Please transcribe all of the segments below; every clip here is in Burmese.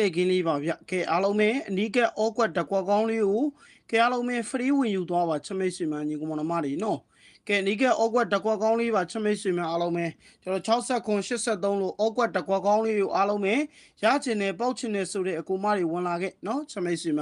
လေကင်းလေးပါဗျကဲအားလုံးပဲအနီးကက်အော့ကွက်တကွက်ကောင်းလေးကိုကဲအားလုံးပဲ free ဝင်ယူသွားပါချမိတ်ဆွေမညီကောင်မတော်မတွေနော်ကဲအနီးကက်အော့ကွက်တကွက်ကောင်းလေးပါချမိတ်ဆွေမအားလုံးပဲကျွန်တော်60ခွန်83လို့အော့ကွက်တကွက်ကောင်းလေးကိုအားလုံးပဲရချင်တယ်ပေါက်ချင်တယ်ဆိုတဲ့အကူမတွေဝင်လာခဲ့နော်ချမိတ်ဆွေမ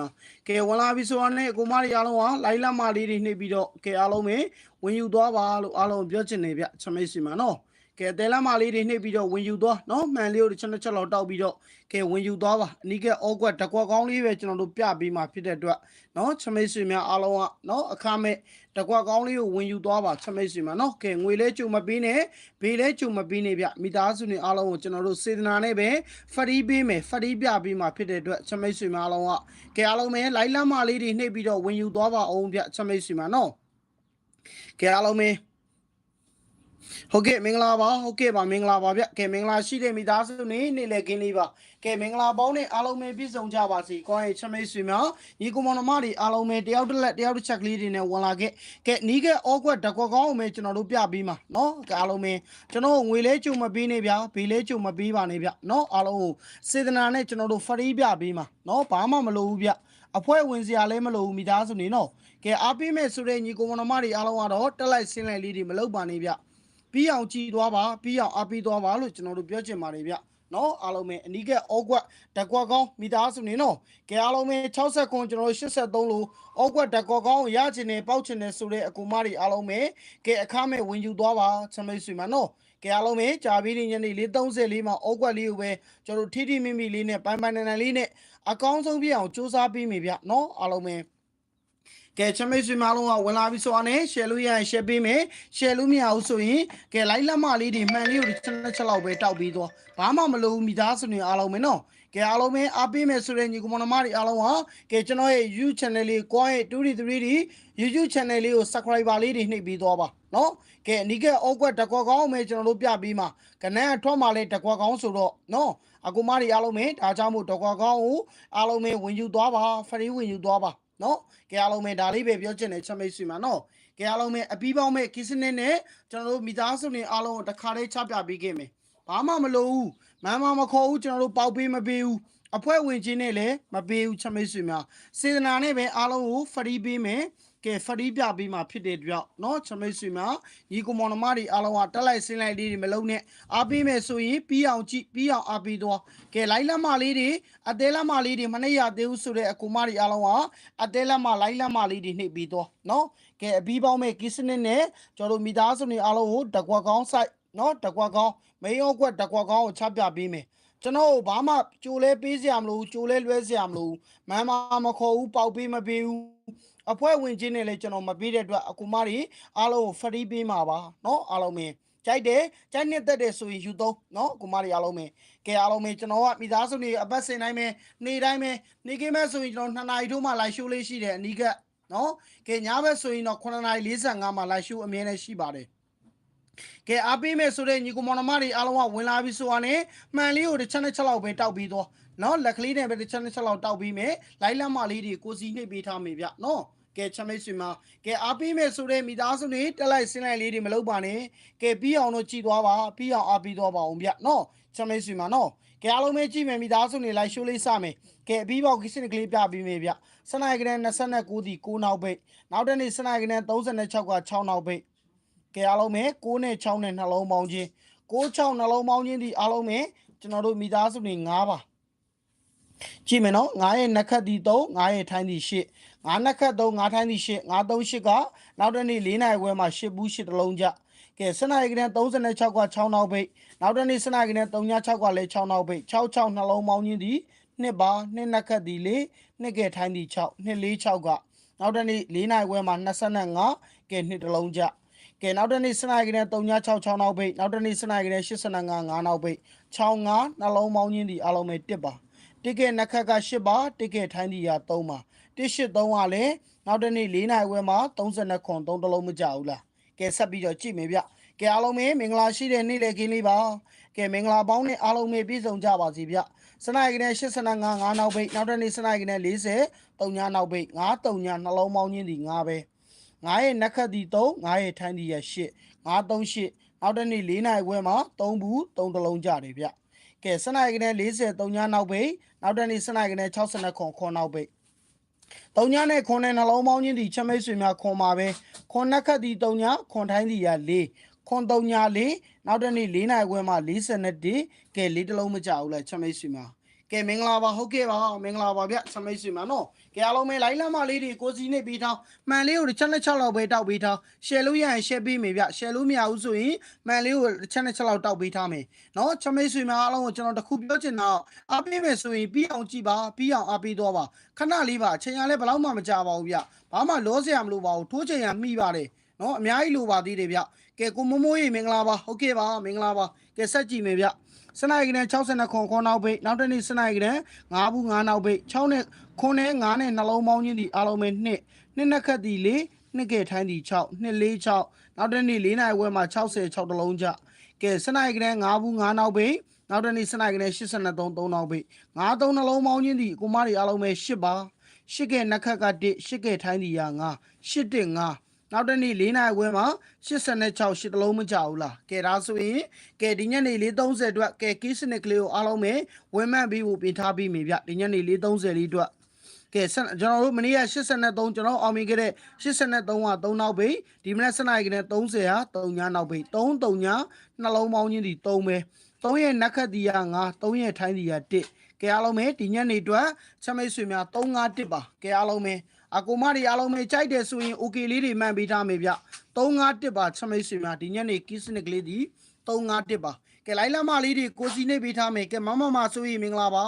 ကဲဝင်လာပြီဆိုတော့လည်းအကူမတွေအားလုံးကလိုင်းလက်မလေးတွေနှိပ်ပြီးတော့ကဲအားလုံးပဲဝင်ယူသွားပါလို့အားလုံးပြောချင်တယ်ဗျချမိတ်ဆွေမနော် ကဲတဲလမ်းမလေးတွေနှိပ်ပြီးတော့ဝင်ယူသွားနော်မှန်လေးကိုတစ်ချက်တစ်ချက်လောက်တောက်ပြီးတော့ကဲဝင်ယူသွားပါအနီးကအောကွက်တကွက်ကောင်းလေးပဲကျွန်တော်တို့ပြပေးမှာဖြစ်တဲ့အတွက်နော်ချမိတ်ဆွေများအားလုံးကနော်အခမဲ့တကွက်ကောင်းလေးကိုဝင်ယူသွားပါချမိတ်ဆွေများနော်ကဲငွေလဲကြုံမပေးနဲ့ဘေးလဲကြုံမပေးနဲ့ဗျမိသားစုတွေအားလုံးကိုကျွန်တော်တို့စေတနာနဲ့ပဲဖရီးပေးမယ်ဖရီးပြပေးမှာဖြစ်တဲ့အတွက်ချမိတ်ဆွေများအားလုံးကကဲအားလုံးပဲလိုက်လမ်းမလေးတွေနှိပ်ပြီးတော့ဝင်ယူသွားပါအောင်ဗျချမိတ်ဆွေများနော်ကဲအားလုံးပဲ ဟုတ်ကဲ့မင်္ဂလာပါဟုတ်ကဲ့ပါမင်္ဂလာပါဗျကဲမင်္ဂလာရှိတဲ့မိသားစုနေနေ့လည်ခင်းလေးပါကဲမင်္ဂလာပေါင်းနဲ့အားလုံးပဲပြည့်စုံကြပါစေကောင်းရဲ့ချမိတ်ဆွေများညီကောင်မောင်နှမတွေအားလုံးပဲတယောက်တစ်လက်တယောက်တစ်ချက်ကလေးတွေနဲ့ဝင်လာခဲ့ကဲနီးကဲအောကွက်တကွက်ကောင်းအောင်ပဲကျွန်တော်တို့ပြပေးမှာနော်ကဲအားလုံးပဲကျွန်တော်ငွေလဲကြုံမပေးနေဗျာဘေးလဲကြုံမပေးပါနဲ့ဗျနော်အားလုံးကိုစေတနာနဲ့ကျွန်တော်တို့ free ပြပေးမှာနော်ဘာမှမလိုဘူးဗျအဖွဲ့ဝင်စရာလည်းမလိုဘူးမိသားစုနေနော်ကဲအားပေးမယ်ဆိုတဲ့ညီကောင်မောင်နှမတွေအားလုံးကတော့တက်လိုက်ဆင်းလိုက်လေးတွေမလုပ်ပါနဲ့ဗျ ပြီးအောင်ကြည်သွားပါပြီးအောင်အပီးသွားပါလို့ကျွန်တော်တို့ပြောချင်ပါတယ်ဗျနော်အားလုံးပဲအနီးကအောကွက်တကွက်ကောင်းမိသားစုနေနော်ကဲအားလုံးပဲ60ခွန်ကျွန်တော်တို့83လို့အောကွက်တကွက်ကောင်းရချင်တယ်ပေါက်ချင်တယ်ဆိုတဲ့အကူမတွေအားလုံးပဲကဲအခမဲ့ဝင်ယူသွားပါချမိတ်ဆွေမနော်ကဲအားလုံးပဲကြာပြီးညနေလေး30လေးမှာအောကွက်လေးကိုပဲကျွန်တော်တို့ထိထိမိမိလေးနဲ့ပိုင်ပိုင်နန်နန်လေးနဲ့အကောင်းဆုံးပြအောင်စူးစမ်းပေးမိဗျနော်အားလုံးပဲ ကဲချမိတ်ဆွေမအားလုံးကဝင်လာပြီဆိုတော့ ਨੇ share လို့ရရင် share ပေးမယ် share လို့မရဘူးဆိုရင်ကဲ like လက်မလေးတွေမှန်လေးကိုတစ်ချက်ချက်လောက်ပဲတောက်ပြီးသွားဘာမှမလုပ်ဘူးမိသားစုတွေအားလုံးပဲနော်ကဲအားလုံးပဲအားပေးမယ်ဆိုတဲ့ညီကောင်မတော်မတွေအားလုံးဟာကဲကျွန်တော်ရဲ့ YouTube channel လေးကိုယ့်ရဲ့ 2D3D YouTube channel လေးကို subscriber လေးတွေနှိပ်ပြီးသွားပါနော်ကဲအနီးကအောက်ကွက်တကွက်ကောင်းမယ်ကျွန်တော်တို့ပြပြီးမှာကနန်းအထွက်မှာလဲတကွက်ကောင်းဆိုတော့နော်အကူမတွေအားလုံးပဲဒါကြောင့်မို့တကွက်ကောင်းကိုအားလုံးပဲဝင်ယူသွားပါ free ဝင်ယူသွားပါ နော်ကဲအားလုံးပဲဒါလေးပဲပြောချင်တယ်ချက်မိတ်ဆွေမှာနော်ကဲအားလုံးပဲအပီးပေါင်းမဲ့ကိစနစ်နဲ့ကျွန်တော်တို့မိသားစုတွေအားလုံးကိုတစ်ခါလေးချပြပေးခဲ့မယ်ဘာမှမလုပ်ဘူးမမ်းမမခေါ်ဘူးကျွန်တော်တို့ပေါက်ပေးမပေးဘူးအဖွဲ့ဝင်ချင်းနဲ့လည်းမပေးဘူးချက်မိတ်ဆွေများစေတနာနဲ့ပဲအားလုံးကိုဖရီးပေးမယ် ကဲဖရီးပြပေးမှာဖြစ်တဲ့ကြောင့်เนาะချမိတ်ဆွေများညီကောင်မောင်နှမတွေအားလုံးကတက်လိုက်ဆင်းလိုက်လေးတွေမလုံးနဲ့အားပေးမယ်ဆိုရင်ပြီးအောင်ကြည့်ပြီးအောင်အားပေးသွားကဲလိုက်လက်မလေးတွေအသေးလက်မလေးတွေမနှိပ်ရသေးဘူးဆိုတဲ့အကူမတွေအားလုံးကအသေးလက်မလိုက်လက်မလေးတွေနှိပ်ပြီးသွားเนาะကဲအပြီးပေါင်းမဲ့ကိစနစ်နဲ့ကျွန်တော်တို့မိသားစုတွေအားလုံးကိုတကွက်ကောင်းဆိုင်เนาะတကွက်ကောင်းမေယောကွက်တကွက်ကောင်းကိုချပြပေးမယ် ကျွန်တော်တို့ဘာမှကြိုလဲပေးစရာမလိုဘူးကြိုလဲလွဲစရာမလိုဘူးမမ်းမမခေါ်ဘူးပေါက်ပေးမပေးဘူး အဖွဲ့ဝင်ချင်းနဲ့လည်းကျွန်တော်မပေးတဲ့အတွက်အကူမတွေအားလုံးကိုဖရီးပေးမှာပါเนาะအားလုံးမင်းကြိုက်တယ်ကြိုက်နှစ်သက်တယ်ဆိုရင်ယူသုံးเนาะအကူမတွေအားလုံးမင်းကဲအားလုံးမင်းကျွန်တော်ကမိသားစုတွေအပတ်စဉ်တိုင်းပဲနေ့တိုင်းပဲနေကိမဲ့ဆိုရင်ကျွန်တော်2နာရီထိုးမှလိုက်ရှိုးလေးရှိတယ်အနီးကเนาะကဲညဘက်ဆိုရင်တော့9နာရီ45မှာလိုက်ရှိုးအမြဲတမ်းရှိပါတယ် ကဲအားပေးမယ်ဆိုတဲ့ညီကောင်မောင်နှမတွေအားလုံးကဝင်လာပြီဆိုတာနဲ့မှန်လေးကိုတစ်ချက်နဲ့ချက်လောက်ပဲတောက်ပြီးတော့နော်လက်ကလေးနဲ့ပဲတစ်ချက်နဲ့ချက်လောက်တောက်ပြီးမယ်လိုက်လက်မလေးတွေကိုစီနှိပ်ပေးထားမယ်ဗျနော် ကဲချမိတ်ဆွေမကဲအားပေးမယ်ဆိုတဲ့မိသားစုတွေတက်လိုက်ဆင်းလိုက်လေးတွေမလုပ်ပါနဲ့ကဲပြီးအောင်တော့ကြည်သွားပါပြီးအောင်အားပေးသွားပါအောင်ဗျနော်ချမိတ်ဆွေမနော်ကဲအားလုံးပဲကြည့်မယ်မိသားစုတွေလိုက်ရှိုးလေးစမယ်ကဲအပြီးပေါက်ကိစ္စကလေးပြပေးမယ်ဗျစနိုက်ကန29ဒီ9နောက်ပိတ်နောက်တနေ့စနိုက်ကန36က6နောက်ပိတ်ကဲအားလုံးပဲ6နဲ့6နဲ့နှလုံးပေါင်းခြင်း6 6နှလုံးပေါင်းခြင်းဒီအားလုံးပဲကျွန်တော်တို့မိသားစုတွေ9ပါကြည့်မယ်နော်9ရဲ့နှစ်ခတ်ဒီ3 9ရဲ့ထိုင်းဒီ8 9နှစ်ခတ်3 9ထိုင်းဒီ8 9 3 8ကနောက်တနေ့4နိုင်ခွဲမှာ8ဘူး8တလုံးကြကဲစနေကနေ့36က6နောက်ပိတ်နောက်တနေ့စနေကနေ့36ကလည်း6နောက်ပိတ်6 6နှလုံးပေါင်းခြင်းဒီနှစ်ပါနှစ်နှစ်ခတ်ဒီ4နှစ်ကဲထိုင်းဒီ6နှစ်4 6ကနောက်တနေ့4နိုင်ခွဲမှာ25ကဲနှစ်တလုံးကြကဲနောက်တစ်နေ့စနိုက်ကနဲ့366နောက်ပိတ်နောက်တစ်နေ့စနိုက်ကနဲ့85 9နောက်ပိတ်65နှလုံးပေါင်းချင်းဒီအလုံးပဲ1ပါတစ်ကဲနှစ်ခက်က8ပါတစ်ကဲထိုင်းဒီရ3ပါ 183ကလည်းနောက်တစ်နေ့4နိုင်ဝဲမှာ32ခွန်3တလုံးမကြဘူးလားကဲဆက်ပြီးတော့ကြည့်မယ်ဗျကဲအားလုံးပဲမင်္ဂလာရှိတဲ့နေ့လေခင်းလေးပါကဲမင်္ဂလာပေါင်းနဲ့အားလုံးပဲပြည့်စုံကြပါစီဗျစနိုက်ကနဲ့85 9နောက်ပိတ်နောက်တစ်နေ့စနိုက်ကနဲ့40 3ညနောက်ပိတ်9 3ညနှလုံးပေါင်းချင်းဒီ9ပဲ9ရဲ့နက်ခတ်ဒီ3 9ရဲ့ထိုင်းဒီရ8 9 3 8နောက်တစ်နေ့4နိုင်ခွဲမှာ3ဘူး3တလုံးကြတယ်ဗျကဲစနိုက်ကနေ43ညနောက်ပိတ်နောက်တနေ့စနိုက်ကနေ69ခွန်ခွန်နောက်ပိတ် တုံညနဲ့ခွန်နဲ့နှလုံးပေါင်းချင်းဒီချက်မိတ်ဆွေများခွန်ပါပဲခွန်နှက်ခတ်ဒီတုံညခွန်ထိုင်းဒီရ4ခွန်တုံည4နောက်တနေ့4နိုင်ခွဲမှာ41ကဲလေးတစ်လုံးမကြဘူးလားချက်မိတ်ဆွေများကဲမင်္ဂလာပါဟုတ်ကဲ့ပါမင်္ဂလာပါဗျချက်မိတ်ဆွေများနော် ကဲအားလုံးပဲလိုင်းလမ်းမလေးတွေကိုစီနေပြီးထောင်းမှန်လေးကိုတစ်ချက်နဲ့ချက်လောက်ပဲတောက်ပြီးထောင်းရှယ်လို့ရရင်ရှယ်ပေးမယ်ဗျရှယ်လို့မရဘူးဆိုရင်မှန်လေးကိုတစ်ချက်နဲ့ချက်လောက်တောက်ပြီးထားမယ်နော်ချက်မိတ်ဆွေများအားလုံးကိုကျွန်တော်တစ်ခုပြောချင်တာအားပေးမယ်ဆိုရင်ပြီးအောင်ကြည့်ပါပြီးအောင်အားပေးတော့ပါခဏလေးပါအချိန်ရလဲဘယ်တော့မှမကြပါဘူးဗျဘာမှလောစရာမလိုပါဘူးထိုးချိန်ရမိပါတယ်နော်အများကြီးလိုပါသေးတယ်ဗျကဲကိုမိုးမိုးရေမင်္ဂလာပါဟုတ်ကဲ့ပါမင်္ဂလာပါကဲဆက်ကြည့်မယ်ဗျစနိုက်ကနဲ့60ခွန်ခွန်နောက်ပိတ်နောက်တစ်နေ့စနိုက်ကနဲ့9ဘူး9နောက်ပိတ်6နဲ့ ခွန်နဲ့9နဲ့နှလုံးပေါင်းချင်းဒီအားလုံးပဲ2နှစ်နှစ်ခက်ဒီ4နှစ်ကဲထိုင်းဒီ6နှစ်4 6နောက်တစ်နေ့4နိုင်ဝဲမှာ60 6တလုံးကြကဲစနိုက်ကနဲ့9ဘူး9နောက်ပိတ်နောက်တစ်နေ့စနိုက်ကနဲ့83 3နောက်ပိတ်9 3နှလုံးပေါင်းချင်းဒီကိုမတွေအားလုံးပဲ8ပါ8ကဲနှစ်ခက်က1 8ကဲထိုင်းဒီရ9 8တက်9နောက်တနေ့၄နိုင်ခွဲမှာ86ရှစ်တလုံးမကြဘူးလားကဲဒါဆိုရင်ကဲဒီညနေ430အတွက်ကဲကီးစနစ်ကလေးကိုအားလုံးပဲဝင်မှန်ပြီးဖို့ပြင်ထားပြီးပြီဗျဒီညနေ430လေးအတွက် ကဲဆက်ကျွန်တော်တို့မနေ့က83ကျွန်တော်အောင်မြင်ခဲ့တဲ့83က3နောက်ပိတ်ဒီမနေ့7နိုင်ကနေ30ဟာ3ညနောက်ပိတ်3 3ညနှလုံးပေါင်းချင်းဒီ3ပဲ3ရဲ့နက်ခတ်ဒီက9 3ရဲ့ထိုင်းဒီက1ကဲအားလုံးပဲဒီညနေအတွက်ချက်မိတ်ဆွေများ3 5 1ပါကဲအားလုံးပဲအကူမတွေအားလုံးပဲကြိုက်တယ်ဆိုရင် okay လေးတွေမှန်ပေးထားမယ်ဗျ351ပါချမိတ်ဆွေများဒီညနေကီးစနစ်ကလေးဒီ351ပါကဲလိုက်လမလေးတွေကိုစီနေပေးထားမယ်ကဲမမမဆိုရင်မင်္ဂလာပါ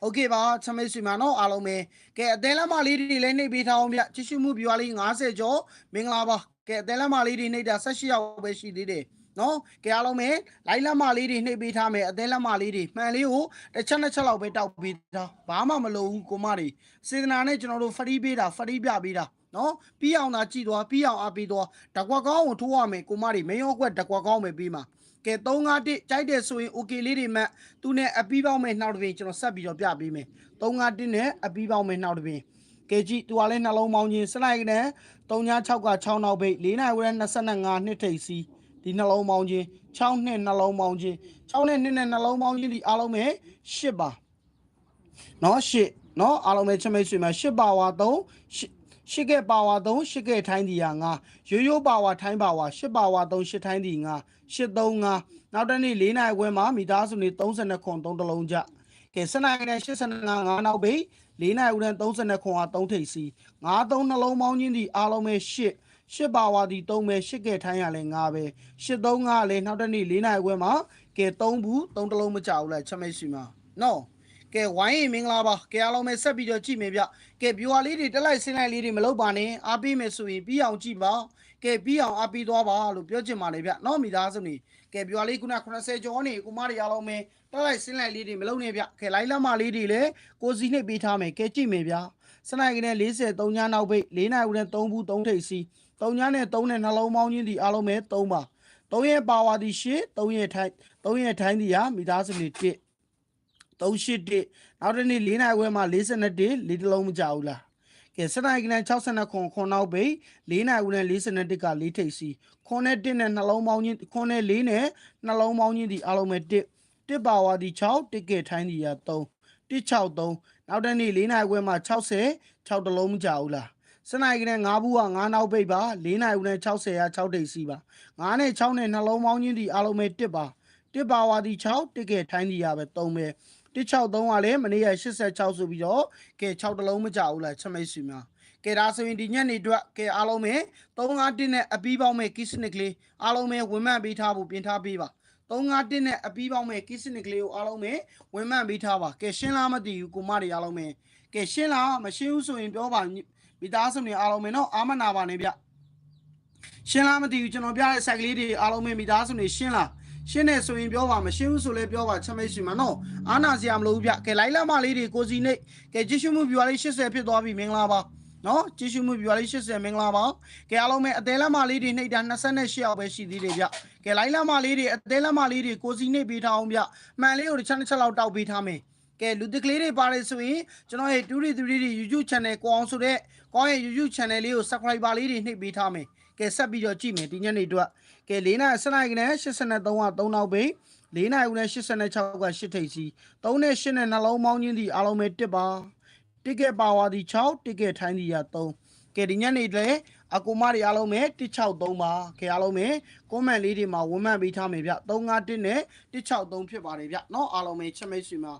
โอเคပါချမိတ်ဆွေများနော်အားလုံးပဲကဲအသေးလက်မလေးတွေလည်းနှိပ်ပေးထားအောင်ဗျကြည့်ရှုမှုပြွားလေး90ကျော်မင်္ဂလာပါကဲအသေးလက်မလေးတွေနှိပ်တာ18ရောက်ပဲရှိသေးတယ်နော်ကြအားလုံးပဲလိုက်လက်မလေးတွေနှိပ်ပေးထားမယ်အသေးလက်မလေးတွေမှန်လေးကိုတစ်ချက်နှစ်ချက်လောက်ပဲတောက်ပေးထားဘာမှမလိုဘူးကိုမတွေစေတနာနဲ့ကျွန်တော်တို့ဖရီးပေးတာဖရီးပြပေးတာနော်ပြီးအောင်သာကြည့်သွားပြီးအောင်အားပေးသွားတကွက်ကောင်းကိုထိုးရမယ်ကိုမတွေမင်းရောကွက်တကွက်ကောင်းပဲပြီးမှာ ကဲ351ကြိုက်တယ်ဆိုရင် okay လေးတွေမှတ်သူနဲ့အပီးပေါင်းမဲ့နှောက်တစ်ပင်ကျွန်တော်ဆက်ပြီးတော့ပြပေးမယ်351နဲ့အပီးပေါင်းမဲ့နှောက်တစ်ပင်ကဲကြည့်သူကလည်းနှလုံးပေါင်းခြင်းစလိုက်နဲ့36က6နောက်ပိတ်4နိုင်ဝဲ25နှစ်ထိပ်စီးဒီနှလုံးပေါင်းခြင်း6နှစ်နှလုံးပေါင်းခြင်း6နဲ့2နဲ့နှလုံးပေါင်းခြင်းဒီအားလုံးပဲ10ပါနော်10နော်အားလုံးပဲချက်မိတ်ဆွေမှာ10ပါဝါ3 ရှစ်ကဲပါဝါ3ရှစ်ကဲထိုင်းဒီယာ9ရိုးရိုးပါဝါထိုင်းပါဝါ10ပါဝါ3ရှစ်ထိုင်းဒီ9 835နောက်တနေ့4နိုင်ခွဲမှာမိသားစုနေ32ခွန်3တလုံးကြကဲစနိုင်နဲ့85 9နောက်ပိတ်4နိုင်ဦးနဲ့32ခွန်ဟာ3ထိပ်စီ9 3နှလုံးပေါင်းချင်းဒီအားလုံးပဲ8ရှစ်ပါဝါဒီ3ပဲရှစ်ကဲထိုင်းရလဲ9ပဲရှစ်3 9လဲနောက်တနေ့4နိုင်ခွဲမှာကဲ3ဘူး3တလုံးမကြဘူးလားချက်မိတ်စီမှာနော် ကဲဝိုင်းရင်မင်္ဂလာပါကဲအားလုံးပဲဆက်ပြီးတော့ကြည့်မယ်ဗျကဲ viewer လေးတွေတက်လိုက်ဆင်းလိုက်လေးတွေမလုပ်ပါနဲ့အားပေးမယ်ဆိုရင်ပြီးအောင်ကြည့်ပါကဲပြီးအောင်အားပေးသွားပါလို့ပြောချင်ပါတယ်ဗျနော်မိသားစုနေကဲ viewer လေးခုန80ကျော်နေကိုမတွေအားလုံးပဲတက်လိုက်ဆင်းလိုက်လေးတွေမလုပ်နဲ့ဗျကဲလိုက်လက်မလေးတွေလည်းကိုစီနှိပ်ပေးထားမယ်ကဲကြည့်မယ်ဗျစနိုက်ကနဲ့43ညနောက်ပိတ်4နိုင်ဦးနဲ့3ဘူး3ထိပ်စီ3ညနဲ့3နဲ့နှလုံးပေါင်းချင်းဒီအားလုံးပဲ3ပါ3ရဲ့ပါဝါဒီရှစ်3ရဲ့ထိုင်း3ရဲ့ထိုင်းဒီဟာမိသားစုနေ1 381နောက်တစ်နေ့4နိုင်ခွဲမှာ42လေးတစ်လုံးမကြဘူးလားကဲစနိုက်ကနဲ့69ခွန်ခွန်နောက်ပိတ်4နိုင်ဦးနဲ့41က4ထိပ်စီခွန်နဲ့1နဲ့နှလုံးပေါင်းချင်းခွန်နဲ့4နဲ့နှလုံးပေါင်းချင်းဒီအားလုံးပဲ1 1ပါဝါဒီ6တစ်ကဲထိုင်းဒီရ3 163နောက်တစ်နေ့4နိုင်ခွဲမှာ60 6တလုံးမကြဘူးလားစနိုက်ကနဲ့9ဘူးက9နောက်ပိတ်ပါ4နိုင်ဦးနဲ့60ရ6ထိပ်စီပါ9နဲ့6နဲ့နှလုံးပေါင်းချင်းဒီအားလုံးပဲ1ပါ1ပါဝါဒီ6တစ်ကဲထိုင်းဒီရပဲ3ပဲ 163ကလည်းမနေ့က86ဆိုပြီးတော့ကဲ6တလုံးမကြဘူးလားချက်မိတ်စီများကဲဒါဆိုရင်ဒီညနေအတွက်ကဲအားလုံးပဲ351နဲ့အပီးပေါင်းမဲ့ကိစနစ်ကလေးအားလုံးပဲဝင်မှန်ပေးထားဖို့ပြင်ထားပေးပါ351နဲ့အပီးပေါင်းမဲ့ကိစနစ်ကလေးကိုအားလုံးပဲဝင်မှန်ပေးထားပါကဲရှင်းလားမသိဘူးကိုမတွေအားလုံးပဲကဲရှင်းလားမရှင်းဘူးဆိုရင်ပြောပါမိသားစုတွေအားလုံးပဲနော်အာမနာပါနဲ့ဗျရှင်းလားမသိဘူးကျွန်တော်ပြတဲ့ site ကလေးတွေအားလုံးပဲမိသားစုတွေရှင်းလား ရှင်းနေဆိုရင်ပြောပါမရှင်းဘူးဆိုလည်းပြောပါချက်မိတ်ရှိမှာနော်အာနာစရာမလိုဘူးဗျကဲလိုက်လာမလေးတွေကိုစီနေကဲကြည့်ရှုမှုပြွားလေး80ဖြစ်သွားပြီမင်္ဂလာပါနော်ကြည့်ရှုမှုပြွားလေး80မင်္ဂလာပါကဲအားလုံးပဲအသေးလက်မလေးတွေနှိပ်တာ28ရောက်ပဲရှိသေးတယ်ဗျကဲလိုက်လာမလေးတွေအသေးလက်မလေးတွေကိုစီနေပေးထားအောင်ဗျမှန်လေးကိုတစ်ချက်တစ်ချက်လောက်တောက်ပေးထားမယ်ကဲလူတကလေးတွေပါတယ်ဆိုရင်ကျွန်တော်ရဲ့2 3 3 YouTube channel ကိုအောင်ဆိုတဲ့ကိုအောင်ရဲ့ YouTube channel လေးကို subscriber လေးတွေနှိပ်ပေးထားမယ်ကဲဆက်ပြီးတော့ကြည့်မယ်ဒီညနေအတွက် ကဲ၄နာ7နိုင်ကနေ83က3နောက်ပိတ် 4နိုင်ဦးနဲ့86က8ထိပ်စီ3နဲ့8နဲ့နှလုံးပေါင်းချင်းဒီအားလုံးပဲ1ပါတစ်ကက်ပါဝါဒီ6တစ်ကက်ထိုင်းဒီရ3ကဲဒီညနေလေအကူမတွေအားလုံးပဲ163ပါခဲအားလုံးပဲကွန်မန့်လေးတွေမှာဝန်မှန်ပေးထားမယ်ဗျ351နဲ့163ဖြစ်ပါတယ်ဗျเนาะအားလုံးပဲချက်မိတ်ဆွေမှာ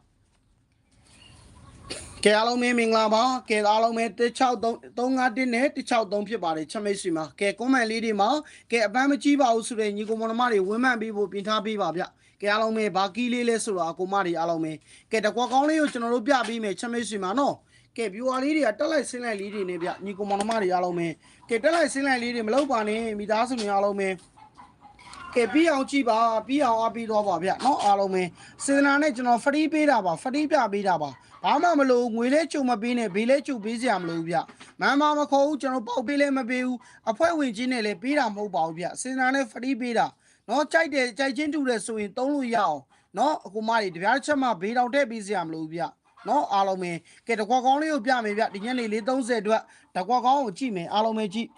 ကဲအားလုံးပဲမင်္ဂလာပါကဲအားလုံးပဲ163 351နဲ့163ဖြစ်ပါတယ်ချက်မိတ်ဆွေမှာကဲကွန်မန့်လေးတွေမှာကဲအပန်းမကြီးပါဘူးဆိုတဲ့ညီကောင်မတော်မတွေဝန်မှန်ပေးဖို့ပြင်ထားပေးပါဗျကဲအားလုံးပဲဘာကီးလေးလဲဆိုတော့အကူမတွေအားလုံးပဲကဲတကွာကောင်းလေးကိုကျွန်တော်တို့ပြပေးမယ်ချက်မိတ်ဆွေမှာနော်ကဲ viewer လေးတွေကတက်လိုက်ဆင်းလိုက်လေးတွေနေဗျညီကောင်မောင်နှမတွေအားလုံးပဲကဲတက်လိုက်ဆင်းလိုက်လေးတွေမလုပ်ပါနဲ့မိသားစုတွေအားလုံးပဲ ကဲပြီးအောင်ကြည့်ပါပြီးအောင်အပြီးတော့ပါဗျเนาะအားလုံးပဲစေတနာနဲ့ကျွန်တော် free ပေးတာပါ free ပြပေးတာပါဘာမှမလို့ငွေလဲကြုံမပေးနဲ့ဘေးလဲကြုံပေးစရာမလိုဘူးဗျမမ်းမမခေါ်ဘူးကျွန်တော်ပေါက်ပေးလဲမပေးဘူးအဖွဲ့ဝင်ချင်းနဲ့လည်းပေးတာမဟုတ်ပါဘူးဗျစေတနာနဲ့ free ပေးတာเนาะကြိုက်တယ်ကြိုက်ချင်းတူတယ်ဆိုရင်သုံးလို့ရအောင်เนาะအကူမတွေတပြားတစ်ချက်မှဘေးတောင်ထည့်ပေးစရာမလိုဘူးဗျ နော်အားလုံးပဲကဲတကွာကောင်းလေးကိုပြမယ်ဗျဒီညနေလေး30အတွက်တကွာကောင်းကိုကြည့်မယ်အားလုံးပဲကြည့်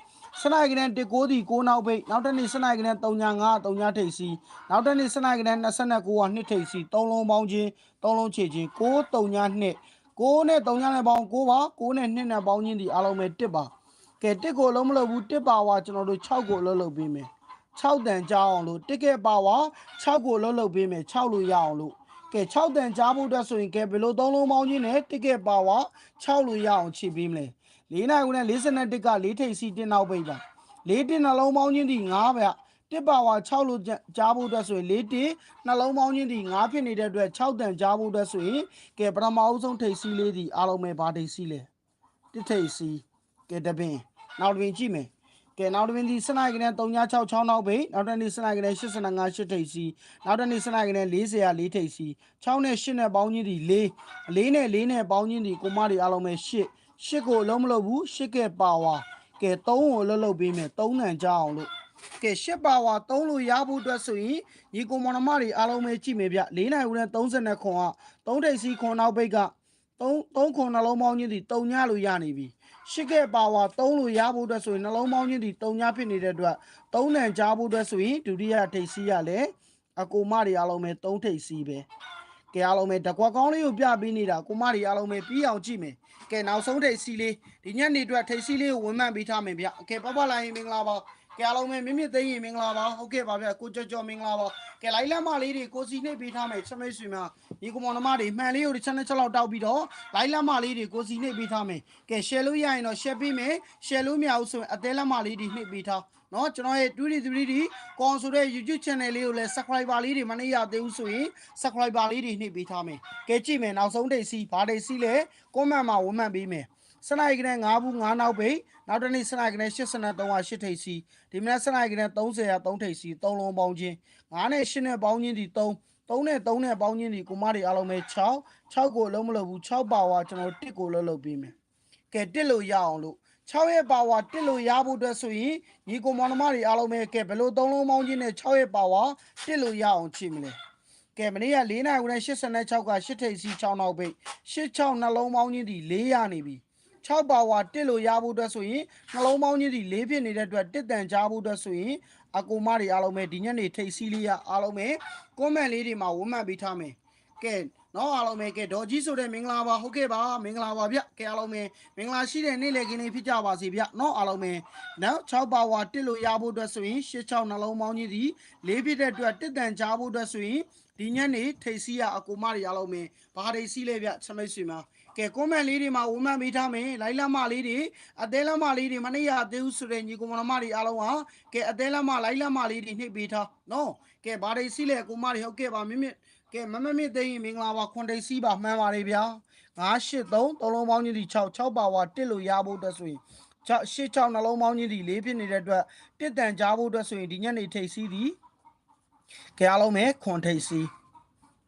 စနိုက်ကနဲ့1 9ဒီ6နောက်ပိတ်နောက်တစ်နေ့စနိုက်ကနဲ့3ညာ9 3ညာထိပ်စီနောက်တစ်နေ့စနိုက်ကနဲ့29က2ထိပ်စီ3လုံးပေါင်းချင်း3လုံးခြေချင်း6 3ညာ2 6နဲ့3ညာနဲ့ပေါင်း6ပါ6နဲ့2နဲ့ပေါင်းချင်းဒီအားလုံးပဲ1ပါကဲ1ကိုလုံးမလုပ်ဘူး1ပါဝါကျွန်တော်တို့6ကိုလုံးလုပ်ပေးမယ်6တန်ကြားအောင်လို့တစ်ကဲပါဝါ6ကိုလုံးလုပ်ပေးမယ်6လို့ရအောင်လို့ကဲ6တန်ကြားဖို့အတွက်ဆိုရင်ကဲဘယ်လိုသုံးလုံးပေါင်းချင်းနဲ့တစ်ကက်ပါဝါ6လို့ရအောင်ခြေပေးမလဲ ၄နိုင်ဦးနဲ့51က၄ထိပ်စီတင်နောက်ပိတ်ပါ၄တင်နှလုံးပေါင်းချင်းဒီ9ဗျတစ်ပါဝါ6လို့ကြားဖို့အတွက်ဆိုရင်၄တင်နှလုံးပေါင်းချင်းဒီ9ဖြစ်နေတဲ့အတွက်6တန်ကြားဖို့အတွက်ဆိုရင်ကဲပထမအဦးဆုံးထိပ်စီလေးဒီအားလုံးပဲဘာထိပ်စီလဲတစ်ထိပ်စီကဲတပင်နောက်တပင်ကြည့်မယ်ကဲနောက်တစ်ပင်ဒီစနိုက်ကနေ366နောက်ပိတ်နောက်တစ်နေ့စနိုက်ကနေ85 8ထိပ်စီနောက်တစ်နေ့စနိုက်ကနေ40 4ထိပ်စီ6နဲ့8နဲ့ပေါင်းချင်းဒီ4 4နဲ့4နဲ့ပေါင်းချင်းဒီကိုမတွေအားလုံးပဲ8 8ကိုအလုံးမလုပ်ဘူး8ကဲပါဝါကဲ3ကိုလှုပ်လှုပ်ပေးမယ်3နံကြအောင်လို့ကဲ8ပါဝါ3လို့ရဖို့အတွက်ဆိုရင်ညီကိုမောင်နှမတွေအားလုံးပဲကြည့်မယ်ဗျ4နိုင်ဦးနဲ့30ခွန်က3ထိပ်စီခွန်နောက်ပိတ်က3 3ခွန်နှလုံးပေါင်းချင်းဒီ3ညလို့ရနေပြီရှစ်ကဲပါဝါ3လို့ရဖို့အတွက်ဆိုရင်နှလုံးပေါင်းချင်းဒီ3ညဖြစ်နေတဲ့အတွက်3နံကြားဖို့အတွက်ဆိုရင်ဒုတိယထိပ်စီးရလဲအကူမတွေအားလုံးပဲ3ထိပ်စီးပဲ ကဲအားလုံးပဲတကွာကောင်းလေးကိုပြပေးနေတာကိုမတွေအားလုံးပဲပြီးအောင်ကြည့်မယ်ကဲနောက်ဆုံးထိပ်စီးလေးဒီညနေအတွက်ထိပ်စီးလေးကိုဝင်မှန်ပေးထားမယ်ဗျကဲပပလိုင်းမင်္ဂလာပါ ကဲအားလုံးပဲမြင့်မြင့်သိရင်မင်္ဂလာပါဟုတ်ကဲ့ပါဗျကိုကြော်ကြော်မင်္ဂလာပါကဲလိုက်လက်မလေးတွေကိုစီနှိပ်ပေးထားမယ်ချမိတ်ဆွေများဒီကွန်မန်နမတွေမှန်လေးကိုတစ်ချက်နဲ့ချက်လောက်တောက်ပြီးတော့လိုက်လက်မလေးတွေကိုစီနှိပ်ပေးထားမယ်ကဲ share လို့ရရင်တော့ share ပေးမယ် share လို့မရဘူးဆိုရင်အသေးလက်မလေးတွေနှိပ်ပေးထားနော်ကျွန်တော်ရဲ့2 3 3ကွန်ဆိုတဲ့ YouTube channel လေးကိုလည်း subscriber လေးတွေမနှိပ်ရသေးဘူးဆိုရင် subscriber လေးတွေနှိပ်ပေးထားမယ်ကဲကြည့်မယ်နောက်ဆုံးဒိတ်စီဘာဒိတ်စီလဲ comment မှာဝန်မှန်ပေးမယ် စနိုက်ကနေ9ဘူး9နောက်ပိတ်နောက်တစ်နေ့စနိုက်ကနေ83က8ထိပ်စီဒီမနက်စနိုက်ကနေ30က3ထိပ်စီ3လုံးပေါင်းချင်း9နဲ့8နဲ့ပေါင်းချင်းဒီ3 3နဲ့3နဲ့ပေါင်းချင်းဒီကိုမတွေအားလုံးပဲ6 6ကိုအလုံးမလုပ်ဘူး6ပါဝါကျွန်တော်1ကိုလုံးလုပ်ပေးမယ်ကဲ1လို့ရအောင်လို့6ရဲ့ပါဝါ1လို့ရဖို့အတွက်ဆိုရင်ညီကိုမောင်နှမတွေအားလုံးပဲကဲဘယ်လို3လုံးပေါင်းချင်းနဲ့6ရဲ့ပါဝါ1လို့ရအောင်ချိန်မလဲကဲမနေ့က4နိုင်ဦးနဲ့86က8ထိပ်စီ6နောက်ပိတ်86နှလုံးပေါင်းချင်းဒီ4ရနေပြီ 6ပါဝါ1လို့ရဖို့အတွက်ဆိုရင်နှလုံးပေါင်းချင်းဒီ4ဖြစ်နေတဲ့အတွက်တစ်တန်ကြားဖို့အတွက်ဆိုရင်အကူမတွေအားလုံးပဲဒီညနေထိပ်စီလေးရအားလုံးပဲကွန်မန့်လေးတွေမှာဝန်းမှတ်ပေးထားမယ်ကဲနော်အားလုံးပဲကဲဒေါ်ကြီးဆိုတဲ့မင်္ဂလာပါဟုတ်ကဲ့ပါမင်္ဂလာပါဗျကဲအားလုံးပဲမင်္ဂလာရှိတဲ့နေ့လည်ခင်းလေးဖြစ်ကြပါစေဗျနော်အားလုံးပဲနော်6ပါဝါ1လို့ရဖို့အတွက်ဆိုရင်86နှလုံးပေါင်းချင်းဒီ4ဖြစ်တဲ့အတွက်တစ်တန်ကြားဖို့အတွက်ဆိုရင်ဒီညနေထိပ်စီးရအကူမတွေအားလုံးပဲဘာထိပ်စီးလဲဗျချမိတ်ဆွေမှာ ကဲကွန်မန့်လေးတွေမှာဝမန့်ပေးထားမယ်လိုက်လက်မလေးတွေအသေးလက်မလေးတွေမနှိပ်ရသေးဘူးဆိုတဲ့ညီကောင်မတွေအားလုံးဟာကဲအသေးလက်မလိုက်လက်မလေးတွေနှိပ်ပေးထားနော်ကဲဘာထိပ်စီးလဲအကူမတွေဟုတ်ကဲ့ပါမြင့်မြင့်ကဲမမမြင့်သိရင်မင်္ဂလာပါခွန်ထိပ်စီးပါမှန်ပါတယ်ဗျာ983သုံးလုံးပေါင်းကြီးဒီ6 6ပါဝါတစ်လို့ရဖို့အတွက်ဆိုရင်6 8 6နှလုံးပေါင်းကြီးဒီ4ဖြစ်နေတဲ့အတွက်တစ်တန်ကြားဖို့အတွက်ဆိုရင်ဒီညနေထိပ်စီးဒီကဲအားလုံးပဲခွန်ထိပ်စီး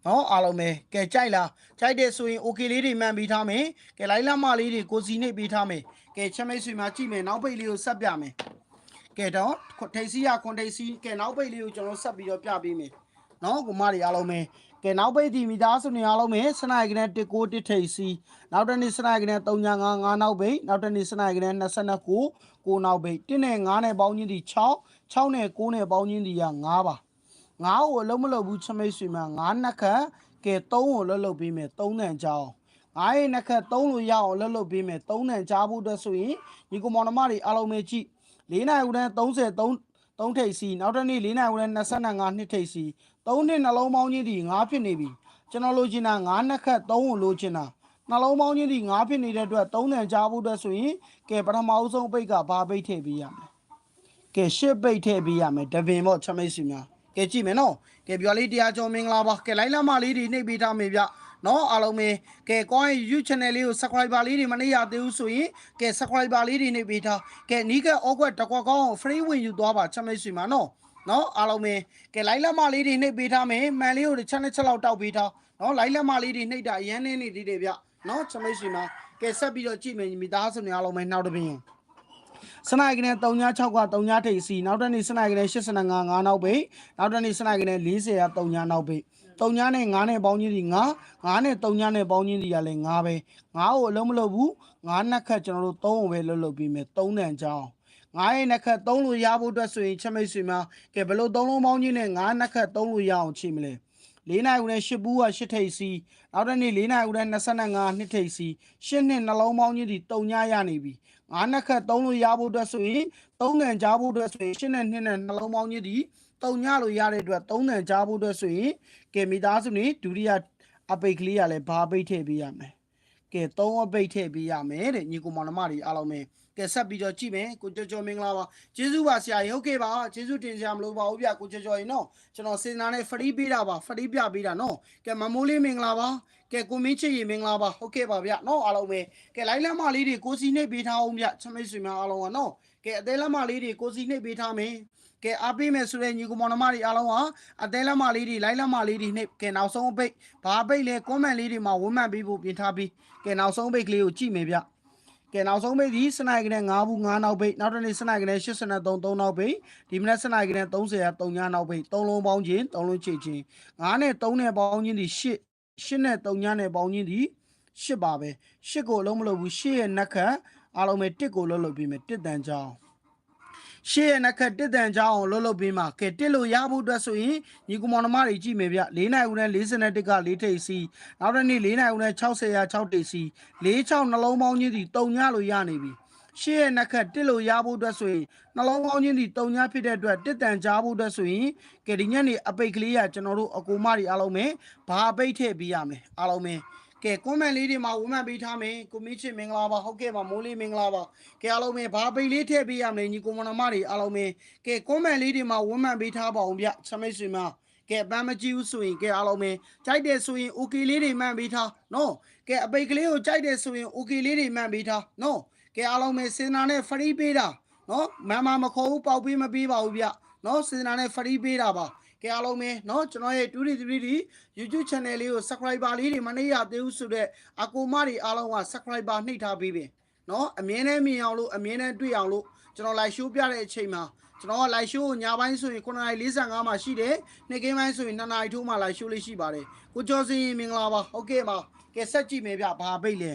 နော်အားလုံးပဲကဲကြိုက်လားကြိုက်တဲ့ဆိုရင် okay လေးတွေမှန်ပေးထားမယ်ကဲလိုက်လမ်းမလေးတွေကိုစီနှိပ်ပေးထားမယ်ကဲချက်မိတ်ဆွေများကြည့်မယ်နောက်ပိတ်လေးကိုဆက်ပြမယ်ကဲတော့ထိပ်စီရခွန်ထိပ်စီကဲနောက်ပိတ်လေးကိုကျွန်တော်ဆက်ပြီးတော့ပြပေးမယ်နော်ကိုမတွေအားလုံးပဲကဲနောက်ပိတ်ဒီမိသားစုနေအားလုံးပဲစနိုက်ကနေ1 6 1ထိပ်စီနောက်တစ်နေ့စနိုက်ကနေ3ညာ9 9နောက်ပိတ်နောက်တစ်နေ့စနိုက်ကနေ29 9နောက်ပိတ်1နဲ့9နဲ့ပေါင်းချင်းဒီ6 6နဲ့9နဲ့ပေါင်းချင်းဒီက9ပါ ငါးကိုအလုံးမလုပ်ဘူးချမိတ်ဆွေများငါးနှစ်ခတ်ကဲသုံးကိုလှုပ်လှုပ်ပေးမယ်သုံးတန်ကြောင်းငါးရဲ့နှစ်ခတ်သုံးလို့ရအောင်လှုပ်လှုပ်ပေးမယ်သုံးတန်ကြားဖို့အတွက်ဆိုရင်ညီကောင်မောင်နှမတွေအားလုံးပဲကြည့်၄နိုင်ဦးတန်း33 3ထိပ်စီနောက်တစ်နေ့၄နိုင်ဦးတန်း25နှစ်ထိပ်စီ3နှစ်နှလုံးပေါင်းချင်းဒီ9ဖြစ်နေပြီကျွန်တော်လိုချင်တာ9နှစ်ခတ်3ကိုလိုချင်တာနှလုံးပေါင်းချင်းဒီ9ဖြစ်နေတဲ့အတွက်3တန်ကြားဖို့အတွက်ဆိုရင်ကဲပထမအဆုံးပိတ်ကဘာပိတ်ထည့်ပေးရမလဲကဲရှစ်ပိတ်ထည့်ပေးရမယ်တပင်ပေါ့ချမိတ်စီများ ကဲကြည့်မယ်နော်ကဲပြောလေးတရားကျော်မင်္ဂလာပါကဲလိုက်လာမလေးတွေနှိပ်ပေးထားမယ်ဗျနော်အားလုံးပဲကဲကိုင်း YouTube channel လေးကို subscriber လေးတွေမနှိပ်ရသေးဘူးဆိုရင်ကဲ subscriber လေးတွေနှိပ်ပေးထားကဲနီးကအောကွက်တကွက်ကောင်း free ဝင်ယူသွားပါချမိတ်စီများနော်နော်အားလုံးပဲကဲလိုက်လာမလေးတွေနှိပ်ပေးထားမယ်မှန်လေးကိုတစ်ချက်နဲ့ချက်လောက်တောက်ပေးထားနော်လိုက်လာမလေးတွေနှိပ်တာအရန်နေနေသေးတယ်ဗျနော်ချမိတ်စီများကဲဆက်ပြီးတော့ကြည့်မယ်မိသားစုတွေအားလုံးပဲနောက်တစ်ပြင် စနိုက်ကနေ36က3ထိပ်စီနောက်တစ်နေ့စနိုက်ကနေ85 9နောက်ပိတ်နောက်တစ်နေ့စနိုက်ကနေ40က3နောက်ပိတ်3နဲ့9နဲ့ပေါင်းချင်းစီ9 9နဲ့3နဲ့ပေါင်းချင်းစီကလည်း9ပဲ9ကိုအလုံးမလုပ်ဘူး9နှစ်ခက်ကျွန်တော်တို့3ကိုပဲလှုပ်လှုပ်ပြီးမယ်3တန်ချောင်း9ရဲ့နှစ်ခက်3လို့ရဖို့အတွက်ဆိုရင်ချက်မိတ်ဆွေများကဲဘယ်လို3လုံးပေါင်းချင်းနဲ့9နှစ်ခက်3လို့ရအောင်ချိန်မလဲ၄နိုင်ဦးနဲ့၈ဘူးက၈ထိပ်စီနောက်တစ်နေ့၄နိုင်ဦးနဲ့25နှစ်ထိပ်စီ၈နှစ်နှလုံးပေါင်းချင်းစီ3ညရနေပြီ ငါးနှစ်ခက်သုံးလို့ရဖို့အတွက်ဆိုရင်သုံးတန်ကြားဖို့အတွက်ဆိုရင်ရှင်းနဲ့နှစ်နဲ့နှလုံးပေါင်းကြီးဒီတုံညလို့ရတဲ့အတွက်သုံးတန်ကြားဖို့အတွက်ဆိုရင်ကဲမိသားစုနေဒုတိယအပိတ်ကလေးကလည်းဘာပိတ်ထည့်ပေးရမလဲ ကဲသုံးအပိတ်ထည့်ပေးရမယ်တဲ့ညီကောင်မောင်နှမတွေအားလုံးပဲကဲဆက်ပြီးတော့ကြည့်မယ်ကိုကျော်ကျော်မင်္ဂလာပါကျေးဇူးပါဆရာရေဟုတ်ကဲ့ပါကျေးဇူးတင်စရာမလိုပါဘူးဗျကိုကျော်ကျော်ရေနော်ကျွန်တော်စေတနာနဲ့ဖရီးပေးတာပါဖရီးပြပေးတာနော်ကဲမမိုးလေးမင်္ဂလာပါကဲကိုမင်းချစ်ရေမင်္ဂလာပါဟုတ်ကဲ့ပါဗျနော်အားလုံးပဲကဲလိုက်လက်မလေးတွေကိုစီနှိပ်ပေးထားအောင်ဗျချမိတ်ဆွေများအားလုံးကနော်ကဲအသေးလက်မလေးတွေကိုစီနှိပ်ပေးထားမယ် ကဲအားပေးမယ်ဆိုတဲ့ညီကောင်မောင်နှမတွေအားလုံးဟာအသေးလက်မလေးတွေလိုက်လက်မလေးတွေနှိပ်ကဲနောက်ဆုံးအပိတ်ဘာအပိတ်လဲ comment လေးတွေမှာဝန်းမှန်ပေးဖို့ပြင်ထားပြီးကဲနောက်ဆုံးအပိတ်ကလေးကိုကြည့်မယ်ဗျကဲနောက်ဆုံးပိတ်ဒီစနိုက်ကနေ9ဘူး9နောက်ပိတ်နောက်တစ်နေ့စနိုက်ကနေ83 3နောက်ပိတ်ဒီမနက်စနိုက်ကနေ30ရ3ညနောက်ပိတ်3လုံးပေါင်းခြင်း3လုံးချေခြင်း9နဲ့3နဲ့ပေါင်းခြင်းဒီ8 8နဲ့3ညနဲ့ပေါင်းခြင်းဒီ8ပါပဲ8ကိုအလုံးမလုပ်ဘူး8ရဲ့နှက်ခတ်အားလုံးပဲ1ကိုလုံးလုပ်ပြီးမယ်1တန်ချောင်း ရှေ့ရဲ့နှက်ခတ်တစ်တန်ချောင်းအောင်လှုပ်လှုပ်ပြီးမှကဲတစ်လို့ရဖို့အတွက်ဆိုရင်ညီကောင်မောင်နှမတွေကြည့်မယ်ဗျ၄နိုင်ဦးနဲ့41က4ထိပ်စီနောက်တစ်နေ့၄နိုင်ဦးနဲ့60ရ6ထိပ်စီ46နှလုံးပေါင်းချင်းစီတုံညလို့ရနေပြီရှေ့ရဲ့နှက်ခတ်တစ်လို့ရဖို့အတွက်ဆိုရင်နှလုံးပေါင်းချင်းစီတုံညဖြစ်တဲ့အတွက်တစ်တန်ကြားဖို့အတွက်ဆိုရင်ကဲဒီညနေအပိတ်ကလေးကကျွန်တော်တို့အကူမတွေအားလုံးပဲဘာအပိတ်ထည့်ပေးရမယ်အားလုံးပဲ ကဲကွန်မန့်လေးတွေမှာဝမ်းမှန်ပေးထားမယ်ကိုမင်းချစ်မင်္ဂလာပါဟုတ်ကဲ့ပါမိုးလေးမင်္ဂလာပါကဲအားလုံးပဲဘာပိတ်လေးထည့်ပေးရမလဲညီကိုမနမတွေအားလုံးပဲကဲကွန်မန့်လေးတွေမှာဝမ်းမှန်ပေးထားပါအောင်ဗျချမိတ်ဆွေမကဲအပန်းမကြည့်ဘူးဆိုရင်ကဲအားလုံးပဲကြိုက်တယ်ဆိုရင် okay လေးတွေမှန်ပေးထားနော်ကဲအပိတ်ကလေးကိုကြိုက်တယ်ဆိုရင် okay လေးတွေမှန်ပေးထားနော်ကဲအားလုံးပဲစင်နာနဲ့ free ပေးတာနော်မမမခေါ်ဘူးပေါက်ပေးမပေးပါဘူးဗျနော်စင်နာနဲ့ free ပေးတာပါ ကဲအားလုံးပဲเนาะကျွန်တော်ရဲ့233ဒီ YouTube channel လေးကို subscriber လေးတွေမနှိပ်ရသေးဘူးဆိုတော့အကူမတွေအားလုံးက subscriber နှိပ်ထားပေးပြီเนาะအမြင်နဲ့မြင်အောင်လို့အမြင်နဲ့တွေ့အောင်လို့ကျွန်တော် live show ပြတဲ့အချိန်မှာကျွန်တော်က live show ကိုညပိုင်းဆိုရင်9:45မှာရှိတယ်နေ့ကင်းပိုင်းဆိုရင်2နာရီထိုးမှ live show လေးရှိပါတယ်ကိုကျော်စင်မင်္ဂလာပါဟုတ်ကဲ့ပါကဲဆက်ကြည့်မယ်ဗျဘာပိတ်လဲ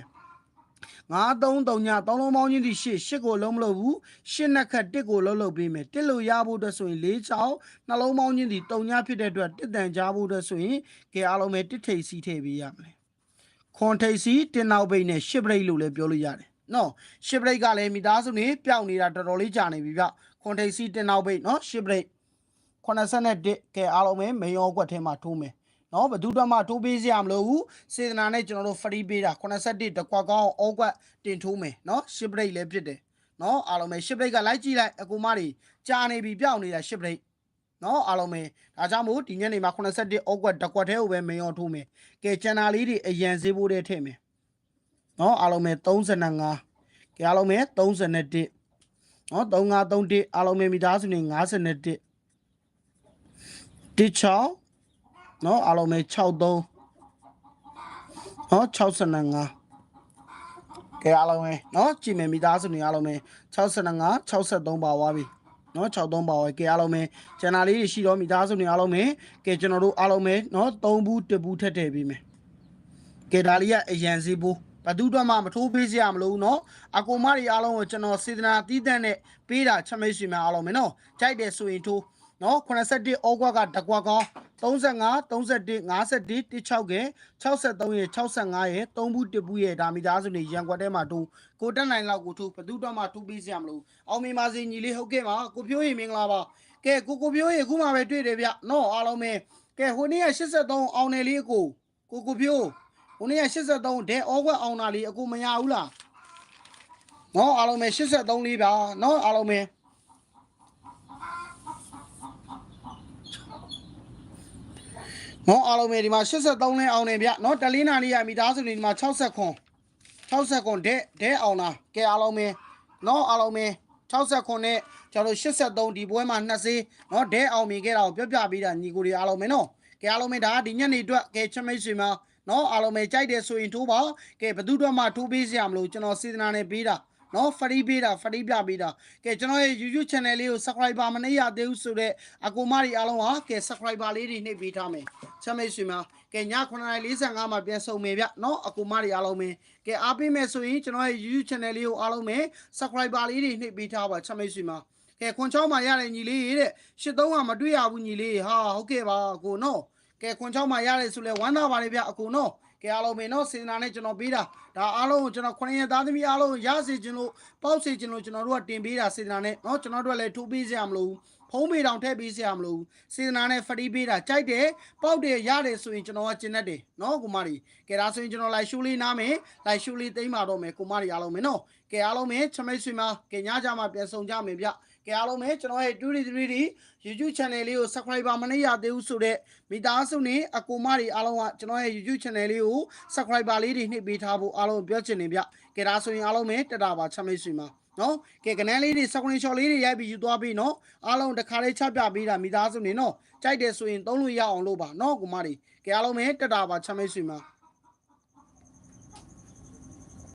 ငါးသုံးတုံညသုံးလုံးပေါင်းချင်းဒီရှစ်ရှစ်ကိုလုံးမလို့ဘူးရှစ်နှစ်ခတ်တစ်ကိုလုံးလုံးပေးမယ်တစ်လို့ရဖို့အတွက်ဆိုရင်၄ချောင်းနှလုံးပေါင်းချင်းဒီတုံညဖြစ်တဲ့အတွက်တစ်တန်ကြားဖို့အတွက်ဆိုရင်ကဲအားလုံးပဲတစ်ထိပ်စီထည့်ပေးရမယ်ခွန်ထိပ်စီတင်နောက်ပိတ်နဲ့ရှစ်ပရိတ်လို့လည်းပြောလို့ရတယ်နော်ရှစ်ပရိတ်ကလည်းမိသားစုနေပျောက်နေတာတော်တော်လေးကြာနေပြီဗျခွန်ထိပ်စီတင်နောက်ပိတ်နော်ရှစ်ပရိတ်81ကဲအားလုံးပဲမေယောကွက်ထဲမှာထိုးမယ် နော်ဘယ်သူတော့မှထိုးပေးစရာမလိုဘူးစေတနာနဲ့ကျွန်တော်တို့ free ပေးတာ81တကွက်ကောင်းအောကွက်တင်ထိုးမယ်နော်ရှစ်ပရိတ်လည်းဖြစ်တယ်နော်အားလုံးပဲရှစ်ပရိတ်ကလိုက်ကြည့်လိုက်အကူမတွေကြာနေပြီပြောင်းနေတာရှစ်ပရိတ်နော်အားလုံးပဲဒါကြောင့်မို့ဒီညနေမှာ81အောကွက်တကွက်ထဲကိုပဲမေယောထိုးမယ်ကဲကျန်တာလေးတွေအရန်ဈေးဖို့တဲ့ထည့်မယ်နော်အားလုံးပဲ35ကဲအားလုံးပဲ31နော်3531အားလုံးပဲမိသားစုနေ51တစ်ချောင်း နော်အားလုံးပဲ63နော်65ကဲအားလုံးပဲနော်ကြည့်မယ်မိသားစုတွေအားလုံးပဲ65 63ပါသွားပြီနော်63ပါသွားကဲအားလုံးပဲကျန်တာလေးတွေရှိတော့မိသားစုတွေအားလုံးပဲကဲကျွန်တော်တို့အားလုံးပဲနော်3ဘူး1ဘူးထက်ထည့်ပေးမယ်ကဲဒါလေးကအရန်စီဘူးဘသူတော့မှမထိုးပေးစရာမလိုဘူးเนาะအကူမတွေအားလုံးကိုကျွန်တော်စေတနာတီးတန့်နဲ့ပေးတာချက်မိတ်ဆွေများအားလုံးပဲเนาะကြိုက်တယ်ဆိုရင်ထိုး နော်81ဩကွက်ကတကွက်ကောင်း35 31 51 16က63ရဲ့65ရဲ့3ဘူး1ဘူးရဲ့ဒါမိသားစုနေရန်ကွက်ထဲမှာတူကိုတက်နိုင်လောက်ကိုထူဘသူတော့မှထူပြီးစရာမလိုအောင်မင်ပါစေညီလေးဟုတ်ကဲ့ပါကိုဖြိုးရင်မင်္ဂလာပါကဲကိုကိုဖြိုးရင်အခုမှပဲတွေ့တယ်ဗျနော်အားလုံးပဲကဲဟိုနေ့က83အောင်နယ်လေးအကိုကိုကိုဖြိုးဟိုနေ့က83ဒဲဩကွက်အောင်တာလေးအကိုမရဘူးလားနော်အားလုံးပဲ83လေးဗျာနော်အားလုံးပဲ နော်အားလုံးပဲဒီမှာ83လဲအောင်နေဗျနော်တလင်းနာလေးရမိသားစုတွေဒီမှာ60ခွန်60ခွန်ဒဲဒဲအောင်လားကဲအားလုံးပဲနော်အားလုံးပဲ60ခွန်နဲ့ကျွန်တော်83ဒီပွဲမှာနှစ်စေးနော်ဒဲအောင်မြင်ခဲ့တာကိုပြောပြပေးတာညီကိုတွေအားလုံးပဲနော်ကဲအားလုံးပဲဒါကဒီညနေအတွက်ကဲချမိတ်ဆွေမှာနော်အားလုံးပဲကြိုက်တယ်ဆိုရင်ထိုးပါကဲဘသူတော့မှထိုးပေးစရာမလိုကျွန်တော်စေတနာနဲ့ပေးတာ နော်ဖရီးပေးတာဖရီးပြပေးတာကဲကျွန်တော်ရဲ့ YouTube channel လေးကို subscriber မနှိပ်ရသေးဘူးဆိုတော့အကူမတွေအားလုံးဟာကဲ subscriber လေးတွေနှိပ်ပေးထားမယ်ချက်မိတ်ဆွေများကဲည9:45မှာပြန်ဆုံမယ်ဗျနော်အကူမတွေအားလုံးပဲကဲအားပေးမယ်ဆိုရင်ကျွန်တော်ရဲ့ YouTube channel လေးကိုအားလုံးပဲ subscriber လေးတွေနှိပ်ပေးထားပါချက်မိတ်ဆွေများကဲခွန်ချောင်းမှာရတဲ့ညီလေးတဲ့83ကမတွေ့ရဘူးညီလေးဟာဟုတ်ကဲ့ပါအကိုနော်ကဲခွန်ချောင်းမှာရတယ်ဆိုလဲဝမ်းသာပါလေဗျအကိုနော် ကဲအားလုံးပဲနော်စေတနာနဲ့ကျွန်တော်ပေးတာဒါအားလုံးကိုကျွန်တော်ခொရက်သားသမီးအားလုံးကိုရစေခြင်းလို့ပေါက်စေခြင်းလို့ကျွန်တော်တို့ကတင်ပေးတာစေတနာနဲ့နော်ကျွန်တော်တို့ကလည်းထိုးပေးစရာမလိုဘူးဖုံးပေတောင်ထည့်ပေးစရာမလိုဘူးစေတနာနဲ့ဖရီးပေးတာကြိုက်တယ်ပေါက်တယ်ရတယ်ဆိုရင်ကျွန်တော်ကကျင်တတ်တယ်နော်ကိုမကြီးကဲဒါဆိုရင်ကျွန်တော်လိုက်ရှူလေးနားမယ်လိုက်ရှူလေးသိမ်းပါတော့မယ်ကိုမကြီးအားလုံးပဲနော်ကဲအားလုံးပဲချမိတ်ဆွေမှာကဲညကြမှာပြန်ဆောင်ကြမယ်ဗျ ကဲအားလုံးပဲကျွန်တော်ရဲ့ 2D3D YouTube channel လေးကို subscriber မနှိပ်ရသေးဘူးဆိုတော့မိသားစုနဲ့အကူမတွေအားလုံးကကျွန်တော်ရဲ့ YouTube channel လေးကို subscriber လေးတွေနှိပ်ပေးထားဖို့အားလုံးပြောချင်နေဗျကဲဒါဆိုရင်အားလုံးပဲတက်တာပါချမိတ်ဆွေမှာနော်ကဲကနန်းလေးတွေ screen shot လေးတွေရိုက်ပြီးယူသွားပြီးနော်အားလုံးတစ်ခါလေးချပြပေးတာမိသားစုနေနော်ကြိုက်တယ်ဆိုရင်သုံးလို့ရအောင်လို့ပါနော်ကူမတွေကဲအားလုံးပဲတက်တာပါချမိတ်ဆွေမှာ